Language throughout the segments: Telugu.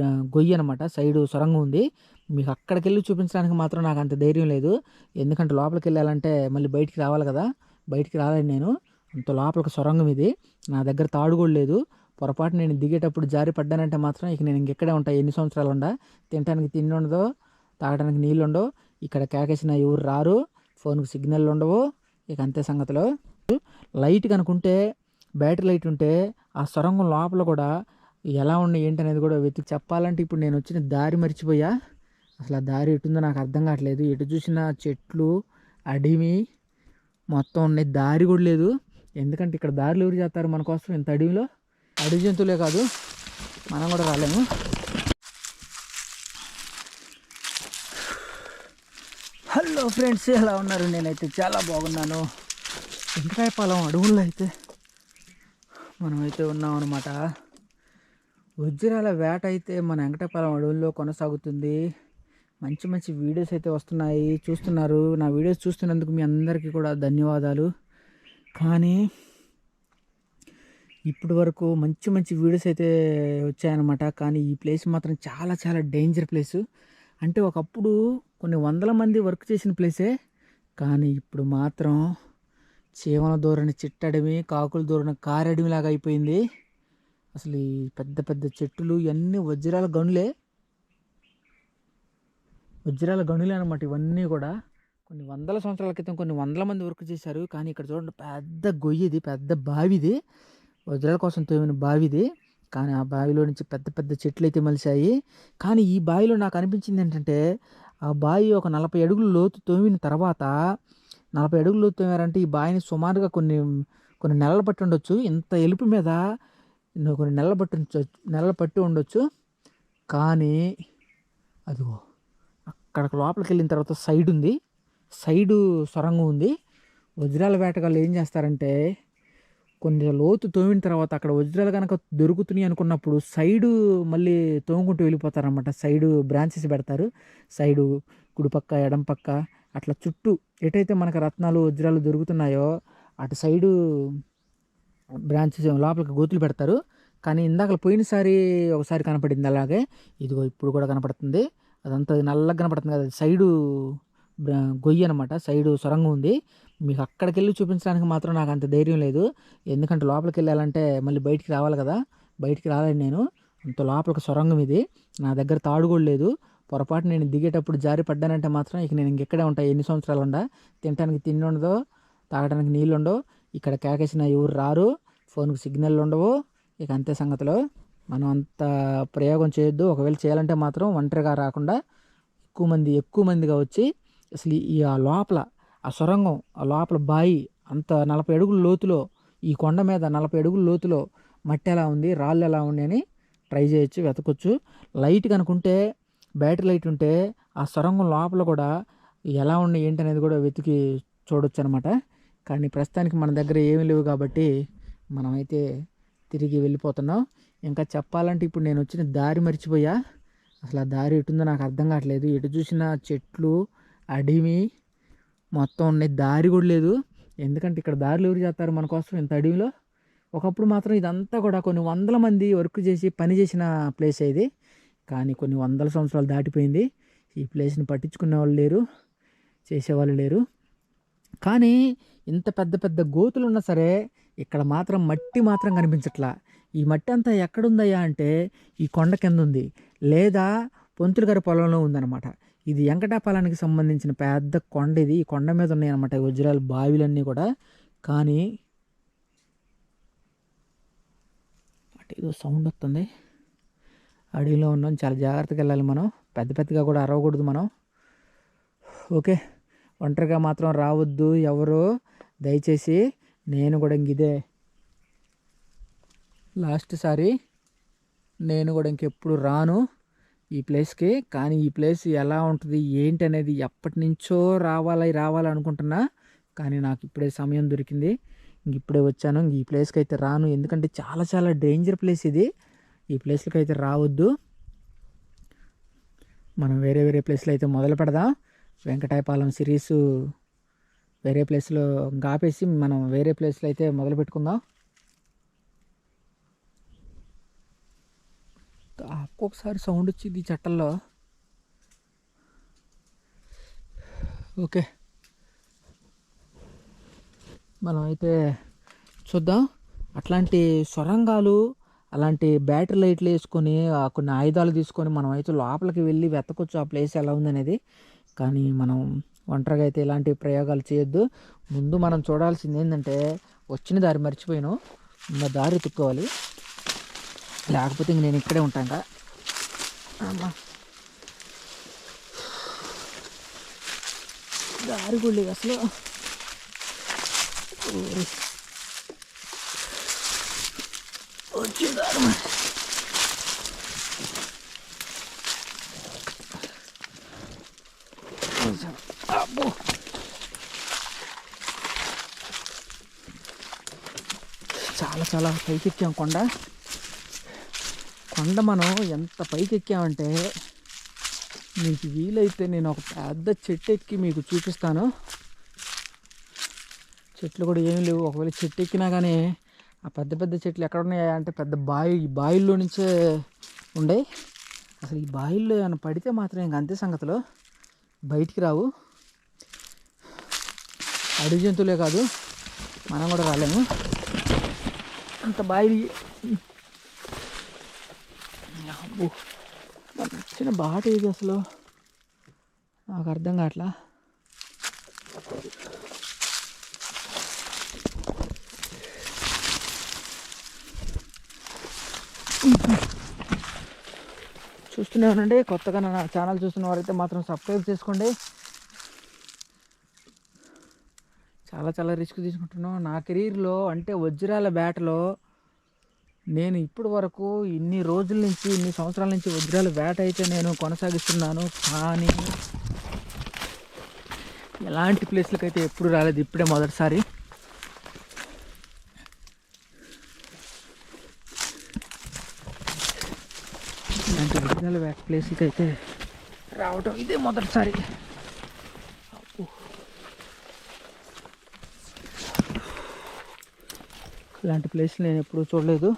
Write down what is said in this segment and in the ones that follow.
గొయ్యి అనమాట సైడు సొరంగం ఉంది. మీకు అక్కడికి వెళ్ళి చూపించడానికి మాత్రం నాకు అంత ధైర్యం లేదు. ఎందుకంటే లోపలికి వెళ్ళాలంటే మళ్ళీ బయటికి రావాలి కదా. బయటికి రాలేను నేను. అంత లోపలికి సొరంగం ఇది. నా దగ్గర తాడు కూడా లేదు. పొరపాటు నేను దిగేటప్పుడు జారి పడ్డానంటే మాత్రం ఇక నేను ఇంకెక్కడే ఉంటా. ఎన్ని సంవత్సరాలు ఉండా? తినడానికి తిండి ఉండదు. తాగడానికి నీళ్ళు ఉండవు. ఇక్కడ కేకేసిన ఎవరు రారు. ఫోన్కి సిగ్నల్ ఉండవు. ఇక అంతే సంగతిలో. లైట్ కనుకుంటే బ్యాటరీ లైట్ ఉంటే ఆ సొరంగం లోపల కూడా ఎలా ఉన్నాయి ఏంటి అనేది కూడా వెతికి చెప్పాలంటే ఇప్పుడు నేను వచ్చిన దారి మర్చిపోయా. అసలు ఆ దారి ఎటుందో నాకు అర్థం కావట్లేదు. ఎటు చూసినా చెట్లు అడివి మొత్తం ఉన్నాయి. దారి కూడా లేదు. ఎందుకంటే ఇక్కడ దారిలు ఎవరు చేస్తారు మన కోసం? ఇంత అడవిలో? అడవి జంతువులే కాదు. మనం కూడా రాలేము. హలో ఫ్రెండ్స్ ఎలా ఉన్నారు? నేనైతే చాలా బాగున్నాను. వెంకటాయ పొలం అడవుల్లో అయితే మనమైతే ఉన్నాం అనమాట వజ్రాల వేట అయితే మన వెంకటపాలెం అడవుల్లో కొనసాగుతుంది. మంచి మంచి వీడియోస్ అయితే వస్తున్నాయి. చూస్తున్నారు. నా వీడియోస్ చూస్తున్నందుకు మీ అందరికీ కూడా ధన్యవాదాలు. కానీ ఇప్పటి వరకు మంచి మంచి వీడియోస్ అయితే వచ్చాయన్నమాట. కానీ ఈ ప్లేస్ మాత్రం చాలా చాలా డేంజర్ ప్లేసు. అంటే ఒకప్పుడు కొన్ని వందల మంది వర్క్ చేసిన ప్లేసే. కానీ ఇప్పుడు మాత్రం చీమల దూరని చిట్టడమి కాకుల దూరని కారడమిలాగా అయిపోయింది. అసలు ఈ పెద్ద పెద్ద చెట్టులు ఇవన్నీ వజ్రాల గనులే. వజ్రాల గనులే అనమాట ఇవన్నీ కూడా. కొన్ని వందల సంవత్సరాల క్రితం కొన్ని వందల మంది వర్క్ చేశారు. కానీ ఇక్కడ చూడండి పెద్ద గొయ్యిది పెద్ద బావిది వజ్రాల కోసం తోమిన బావిది కానీ ఆ బావిలో నుంచి పెద్ద పెద్ద చెట్లు అయితే మలిశాయి. కానీ ఈ బావిలో నాకు అనిపించింది ఏంటంటే ఆ బావి ఒక నలభై అడుగులు లోతు తోమిన తర్వాత నలభై అడుగులు లోతు తోమారంటే ఈ బావిని సుమారుగా కొన్ని కొన్ని నెలలు పట్టి ఉండొచ్చు. ఇంత ఎలుపు మీద కొన్ని నెలలు పట్టు నెలలు పట్టి ఉండొచ్చు. కానీ అదిగో అక్కడికి లోపలికి వెళ్ళిన తర్వాత సైడ్ ఉంది. సైడు సొరంగం ఉంది. వజ్రాల వేటగాళ్ళు ఏం చేస్తారంటే కొన్ని లోతు తోమిన తర్వాత అక్కడ వజ్రాలు కనుక దొరుకుతున్నాయి అనుకున్నప్పుడు సైడు మళ్ళీ తోముకుంటూ వెళ్ళిపోతారనమాట సైడు బ్రాంచెస్ పెడతారు. సైడు కుడిపక్క ఎడం పక్క అట్లా చుట్టూ ఎటైతే మనకు రత్నాలు వజ్రాలు దొరుకుతున్నాయో అటు సైడు బ్రాంచెస్ లోపలికి గోతులు పెడతారు. కానీ ఇందాక పోయినసారి ఒకసారి కనపడింది అలాగే. ఇదిగో ఇప్పుడు కూడా కనపడుతుంది. అదంతా నల్లగా కనపడుతుంది కదా సైడు బ్రా- గొయ్యి అనమాట సైడు సొరంగం ఉంది. మీకు అక్కడికి వెళ్ళి చూపించడానికి మాత్రం నాకు అంత ధైర్యం లేదు. ఎందుకంటే లోపలికి వెళ్ళాలంటే మళ్ళీ బయటికి రావాలి కదా. బయటికి రాలేను నేను. అంత లోపలికి సొరంగం ఇది. నా దగ్గర తాడు కూడా లేదు. పొరపాటు నేను దిగేటప్పుడు జారి పడ్డానంటే మాత్రం ఇక నేను ఇంకెక్కడే ఉంటా. ఎన్ని సంవత్సరాలు ఉండా తినడానికి తిండి ఉండదు తాగడానికి నీళ్ళు ఉండవు. ఇక్కడ కేకేసిన ఎవరు రారు. ఫోన్కి సిగ్నల్ ఉండవు. ఇక అంతే సంగతిలో. మనం అంత ప్రయోగం చేయొద్దు. ఒకవేళ చేయాలంటే మాత్రం ఒంటరిగా రాకుండా ఎక్కువ మంది ఎక్కువ మందిగా వచ్చి అసలు ఈ ఆ లోపల ఆ సొరంగం ఆ లోపల బాయి అంత నలభై అడుగుల లోతులో ఈ కొండ మీద నలభై అడుగుల లోతులో మట్టి ఎలా ఉంది రాళ్ళు ఎలా ఉంది అని ట్రై చేయొచ్చు వెతకొచ్చు. లైట్ కనుకుంటే బ్యాటరీ లైట్ ఉంటే ఆ సొరంగం లోపల కూడా ఎలా ఉన్నాయి ఏంటి అనేది కూడా వెతికి చూడొచ్చు అనమాట కానీ ప్రస్తుతానికి మన దగ్గర ఏమీ లేవు కాబట్టి మనమైతే తిరిగి వెళ్ళిపోతున్నాం. ఇంకా చెప్పాలంటే ఇప్పుడు నేను వచ్చిన దారి మర్చిపోయా. అసలు ఆ దారి ఎటుందో నాకు అర్థం కావట్లేదు. ఎటు చూసినా చెట్లు అడవి మొత్తం ఉన్నాయి. దారి కూడా లేదు. ఎందుకంటే ఇక్కడ దారులు ఎవరు చేస్తారు మన కోసం ఇంత అడవిలో? ఒకప్పుడు మాత్రం ఇదంతా కూడా కొన్ని వందల మంది వర్క్ చేసి పని చేసిన ప్లేస్ ఇది. కానీ కొన్ని వందల సంవత్సరాలు దాటిపోయింది. ఈ ప్లేస్ని పట్టించుకునే వాళ్ళు లేరు చేసేవాళ్ళు లేరు. కానీ ఇంత పెద్ద పెద్ద గోతులు ఉన్నా సరే ఇక్కడ మాత్రం మట్టి మాత్రం కనిపించట్లా. ఈ మట్టి అంతా ఎక్కడుందయ్యా అంటే ఈ కొండ కింద ఉంది లేదా పొంతులు గారి పొలంలో ఉందన్నమాట. ఇది వెంకటాపాలానికి సంబంధించిన పెద్ద కొండ ఇది. ఈ కొండ మీద ఉన్నాయి అనమాట వజ్రాలు బావిలన్నీ కూడా. కానీ అంటే ఏదో సౌండ్ వస్తుంది. అడవిలో ఉన్నాం. చాలా జాగ్రత్తగా వెళ్ళాలి మనం. పెద్ద పెద్దగా కూడా అరవకూడదు మనం. ఓకే. ఒంటరిగా మాత్రం రావద్దు ఎవరు. దయచేసి నేను కూడా ఇంక ఇదే. లాస్ట్ సారి నేను కూడా ఇంకెప్పుడు రాను ఈ ప్లేస్కి కానీ ఈ ప్లేస్ ఎలా ఉంటుంది ఏంటి అనేది ఎప్పటి నుంచో రావాలి రావాలి అనుకుంటున్నా. కానీ నాకు ఇప్పుడే సమయం దొరికింది. ఇంక ఇప్పుడే వచ్చాను. ఇంక ఈ ప్లేస్కి అయితే రాను. ఎందుకంటే చాలా చాలా డేంజర్ ప్లేస్ ఇది. ఈ ప్లేస్లకి అయితే రావద్దు. మనం వేరే వేరే ప్లేస్లో అయితే మొదలు పెడదాం. వెంకటాయపాలెం సిరీస్ వేరే ప్లేస్లో ఆపేసి మనం వేరే ప్లేస్లో అయితే మొదలు పెట్టుకుందాం. ఒక్కొక్కసారి సౌండ్ వచ్చింది చట్టల్లో ఓకే. మనం అయితే చూద్దాం. అట్లాంటి సొరంగాలు అలాంటి బ్యాటరీ లైట్లు వేసుకొని ఆ కొన్ని ఆయుధాలు తీసుకొని మనం అయితే లోపలికి వెళ్ళి వెతకొచ్చు. ఆ ప్లేస్ ఎలా ఉందనేది. కానీ మనం ఒంటరిగా అయితే ఇలాంటి ప్రయోగాలు చేయొద్దు. ముందు మనం చూడాల్సింది ఏంటంటే వచ్చిన దారి మర్చిపోయాను. ఉన్న దారి ఎత్తుక్కోవాలి లేకపోతే ఇంక నేను ఇక్కడే ఉంటాను అమ్మా. దారి కూడా లేదు అసలు. వచ్చిన దారి మరి. కొంచెం. అబ్బో చాలా పైకి ఎక్కాం కొండ. కొండ మనం ఎంత పైకి ఎక్కామంటే మీకు వీలైతే నేను ఒక పెద్ద చెట్టు ఎక్కి మీకు చూపిస్తాను. చెట్లు కూడా ఏమి లేవు. ఒకవేళ చెట్టు ఎక్కినా కానీ ఆ పెద్ద పెద్ద చెట్లు ఎక్కడ ఉన్నాయా అంటే పెద్ద బావి ఈ బావిల్లో నుంచే ఉండే అసలు ఈ బావిల్లో ఏమైనా పడితే మాత్రం ఇంక అంతే సంగతిలో. బయటికి రావు. అడవి జంతువులే కాదు మనం కూడా రాలేము. అంత బావి అబ్బో నచ్చిన బాట ఏది అసలు. నాకు అర్థం కావట్లా? చూస్తూనే ఉండండి కొత్తగా నా ఛానల్ చూస్తున్న వారైతే మాత్రం సబ్స్క్రైబ్ చేసుకోండి. చాలా చాలా రిస్క్ తీసుకుంటున్నాం నా కెరీర్లో అంటే వజ్రాల వేటలో నేను ఇప్పటి వరకు ఇన్ని రోజుల నుంచి ఇన్ని సంవత్సరాల నుంచి వజ్రాల వేట అయితే నేను కొనసాగిస్తున్నాను. కానీ ఎలాంటి ప్లేస్లకు అయితే ఎప్పుడు రాలేదు ఇప్పుడే మొదటిసారి. ఇలాంటి వజ్రాల వేట ప్లేస్కి అయితే రావటం ఇదే మొదటిసారి. ఇలాంటి ప్లేస్ నేను ఎప్పుడూ చూడలేదు.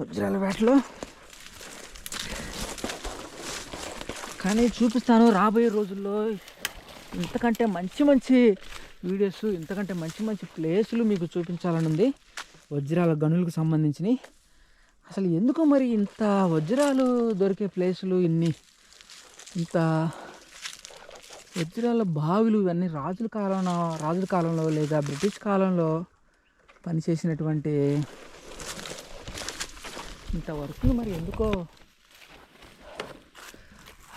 వజ్రాల వేటలో. కానీ చూపిస్తాను రాబోయే రోజుల్లో ఇంతకంటే మంచి మంచి వీడియోస్ ఇంతకంటే మంచి మంచి ప్లేసులు మీకు చూపించాలని ఉంది వజ్రాల గనులకు సంబంధించినవి. అసలు ఎందుకు మరి ఇంత వజ్రాలు దొరికే ప్లేసులు ఇన్ని? ఇంత వజ్రాల బావిలు ఇవన్నీ రాజుల కాలంలో రాజుల కాలంలో లేదా బ్రిటిష్ కాలంలో పనిచేసినటువంటి ఇంతవరకు మరి ఎందుకో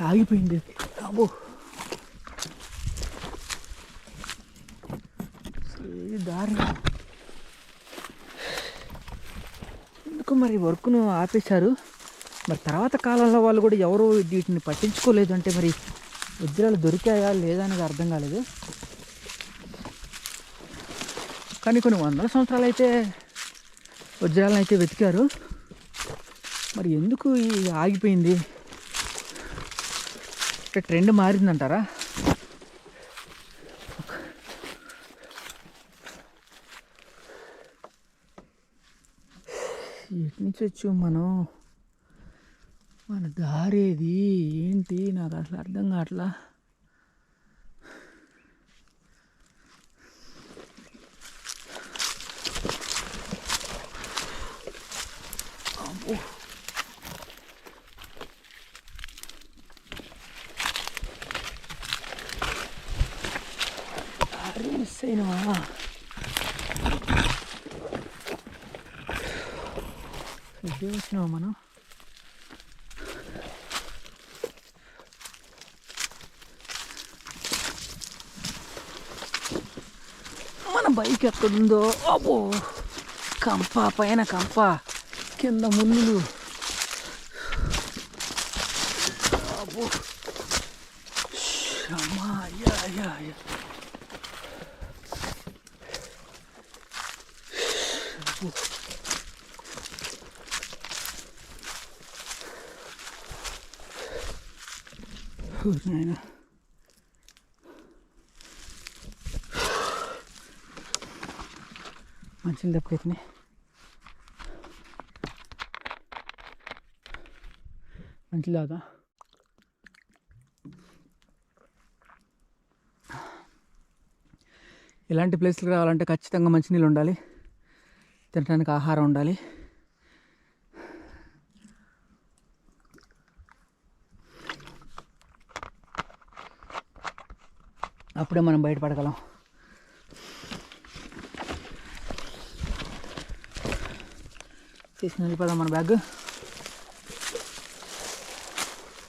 ఆగిపోయింది. అబ్బో. దారి ఎందుకు మరి వర్క్ను ఆపేశారు? మరి తర్వాత కాలంలో వాళ్ళు కూడా ఎవరు వీటిని పట్టించుకోలేదు అంటే మరి వజ్రాలు దొరికాయా లేదా అనేది అర్థం కాలేదు. కానీ కొన్ని వందల సంవత్సరాలు అయితే వజ్రాలను అయితే వెతికారు. మరి ఎందుకు ఆగిపోయింది? అంటే ట్రెండ్ మారిందంటారా? ఎటు నుంచి వచ్చు మనం? మన దారేది ఏంటి? నాకు అసలు అర్థం కావట్లా అబ్బో. దారి మిస్ మనం మన బైక్ ఎక్కడుందో అబ్బో కంప పైన కంప కింద ముళ్ళు అబ్బో అమ్మా అయ్యా అయ్యా అయ్యా అబ్బో. ఓరి నాయనా మంచిగా దెబ్బకెత్తినాయి మంచిలాగా ఇలాంటి ప్లేస్లకు రావాలంటే ఖచ్చితంగా మంచినీళ్ళు ఉండాలి. తినడానికి ఆహారం ఉండాలి. అప్పుడే మనం బయటపడగలం. తీసుకుని వెళ్ళిపోదాం మన బ్యాగ్.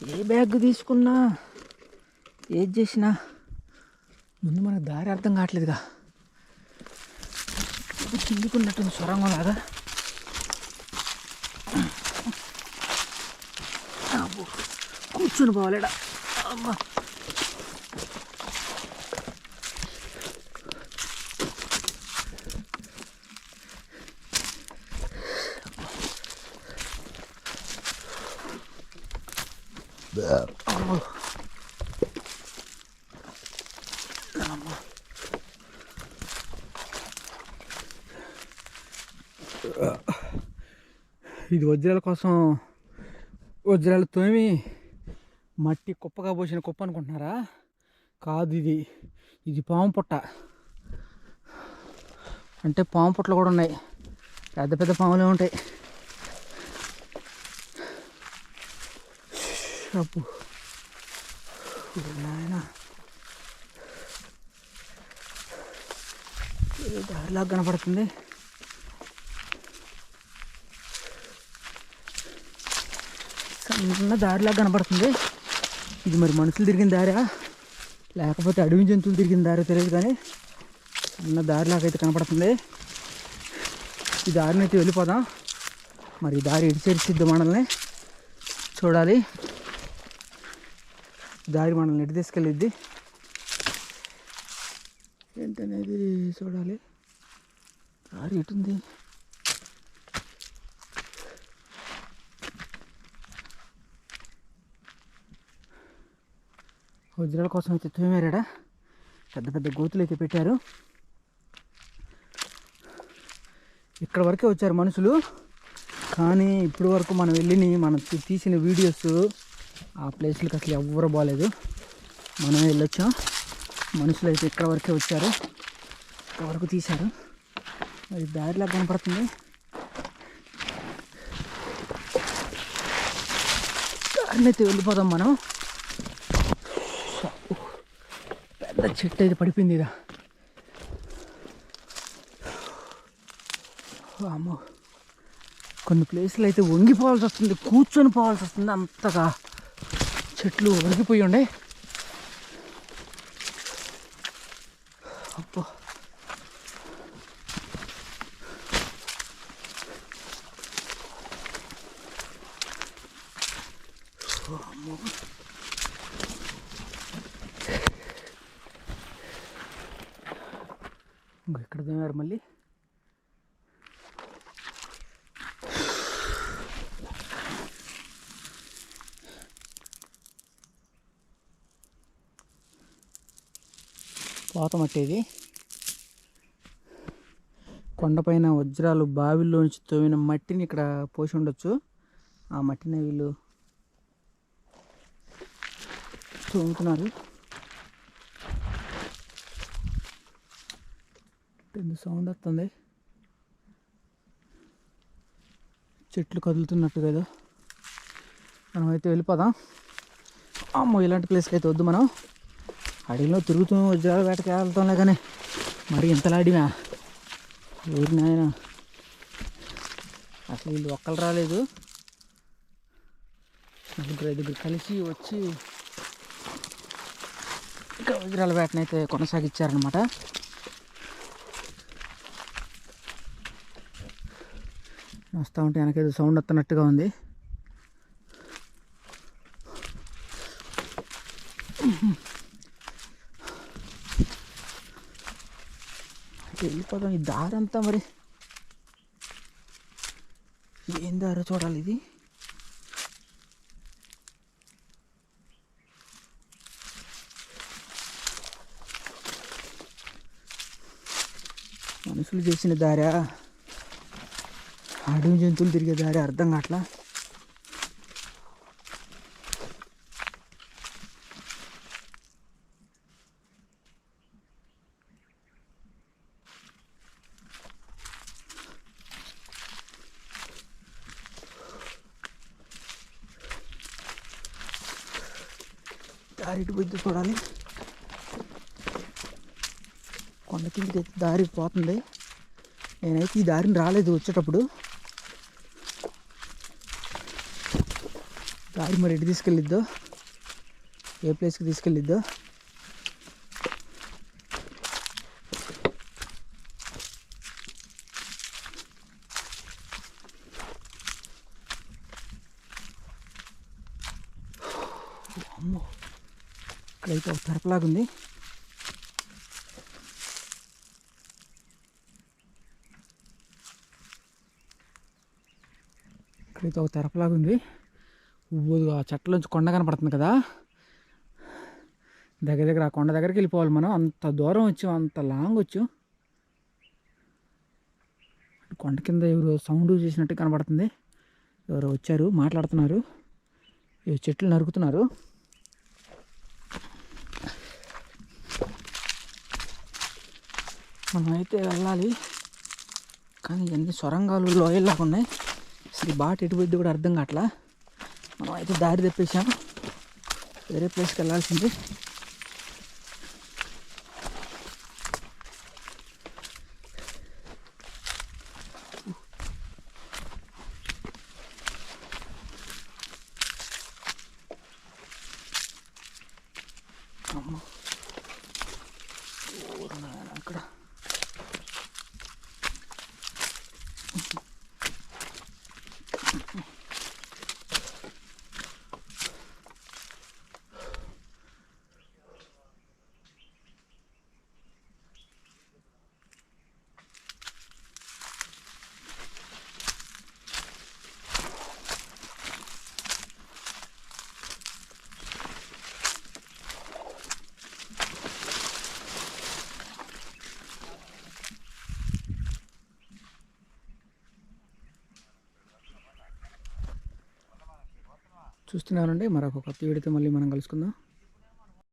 ఏ బ్యాగ్ తీసుకున్నా ఏది చేసినా ముందు మనకు దారి అర్థం కావట్లేదుగా. ఇది కిందికున్నట్టుంది సొరంగం లాగా. కూర్చొని పోవాలేడా. అమ్మా. ఇది వజ్రాల కోసం వజ్రాలు తోమి మట్టి కుప్పగా పోసిన కుప్ప అనుకుంటున్నారా? కాదు ఇది. ఇది పాము పుట్ట. అంటే పాము పుట్టలు కూడా ఉన్నాయి. పెద్ద పెద్ద పాములే ఉంటాయి. అప్పు నాయన దారిలాగా కనపడుతుంది సన్న దారిలాగా కనపడుతుంది ఇది మరి మనుషులు తిరిగిన దారా లేకపోతే అడవి జంతువులు తిరిగిన దారో తెలియదు కానీ సన్న దారిలాగా అయితే కనపడుతుంది ఈ దారిని అయితే వెళ్ళిపోదాం మరి ఈ దారి ఇడిచేరిసిద్ది మనల్ని చూడాలి దారి మనల్ని ఎటు తీసుకెళ్ళిద్ది? ఏంటనేది చూడాలి. దారి ఎటుంది? వజ్రాల కోసం అయితే తూమారాడా? పెద్ద పెద్ద గోతులు అయితే పెట్టారు. ఇక్కడ వరకే వచ్చారు మనుషులు. కానీ ఇప్పటి వరకు మనం వెళ్ళిన మనం తీసిన వీడియోస్ ఆ ప్లేస్లకు అసలు ఎవ్వరు బాగాలేదు మనమే వెళ్ళొచ్చాం? మనుషులు అయితే ఇక్కడ వరకే వచ్చారు. ఇక్కడ వరకు తీశారు. మరి దారిలా కనపడుతుంది. దారిని అయితే వెళ్ళిపోదాం మనం. పెద్ద చెట్టు అయితే పడిపోయింది ఇదా. అమ్మో కొన్ని ప్లేసులు అయితే వంగిపోవాల్సి వస్తుంది కూర్చొని పోవాల్సి వస్తుంది అంతగా. చెట్లు వంగిపోయి ఉండే అబ్బో అమ్మో. ఇంకో ఇక్కడ దిగారు మళ్ళీ పోత మట్టి ఇది కొండపైన వజ్రాలు బావిలోంచి తోమిన మట్టిని ఇక్కడ పోసి ఉండొచ్చు. ఆ మట్టిని వీళ్ళు తోముతున్నారు. సౌండ్ వస్తుంది. చెట్లు కదులుతున్నట్టు కదా. మనం అయితే వెళ్ళిపోదాం. అమ్మో ఇలాంటి ప్లేస్కి అయితే వద్దు మనం. అడవిలో తిరుగుతూ వజ్రాల వేటకి వెళ్తాంలే కానీ మరి ఇంతలా అడినా ఊరి నాయన. అసలు వీళ్ళు ఒక్కరు రాలేదు. నలుగురు ఐదుగురు కలిసి వచ్చి ఇంకా వజ్రాల వేటనైతే కొనసాగించారనమాట వస్తూ ఉంటే వెనకేదో సౌండ్ వస్తున్నట్టుగా ఉంది అయితే వెళ్ళిపోదాం ఈ దారి అంతా మరి. ఏం దారో చూడాలి ఇది. మనుషులు చేసిన దారా అడవి జంతువులు తిరిగే దారి అర్థం కావట్లా దారి ఇటు పోయిద్దో చూడాలి. కొండ కిందకి అయితే దారి పోతుంది. నేనైతే ఈ దారిని రాలేదు వచ్చేటప్పుడు. దారి మరి ఎటు తీసుకెళ్ళిద్దో? ఏ ప్లేస్కి తీసుకెళ్ళిద్దో అమ్మో ఇక్కడైతే ఒక ఇక్కడైతే ఒక తెరపలాగుంది ఊబోదుగా ఆ చెట్లలోంచి కొండ కనపడుతుంది కదా దగ్గర దగ్గర ఆ కొండ దగ్గరికి వెళ్ళిపోవాలి మనం అంత దూరం వచ్చాం అంత లాంగ్ వచ్చాం కొండ కింద ఎవరు సౌండ్ చేసినట్టు కనబడుతుంది ఎవరు వచ్చారు మాట్లాడుతున్నారు చెట్లు నరుకుతున్నారు మనమైతే వెళ్ళాలి. కానీ ఎన్ని సొరంగాలు లోయల్లాగా ఉన్నాయి. అసలు బాట ఎటు పోయిద్ది కూడా అర్థం కావట్లా. మనం అయితే దారి తెప్పేసాం వేరే ప్లేస్కి వెళ్ళాల్సింది అమ్మ ఊరు నాయన అక్కడ చూస్తున్నానండి. మరొక కొత్త వీడియోతో మళ్ళీ మనం కలుసుకుందాం.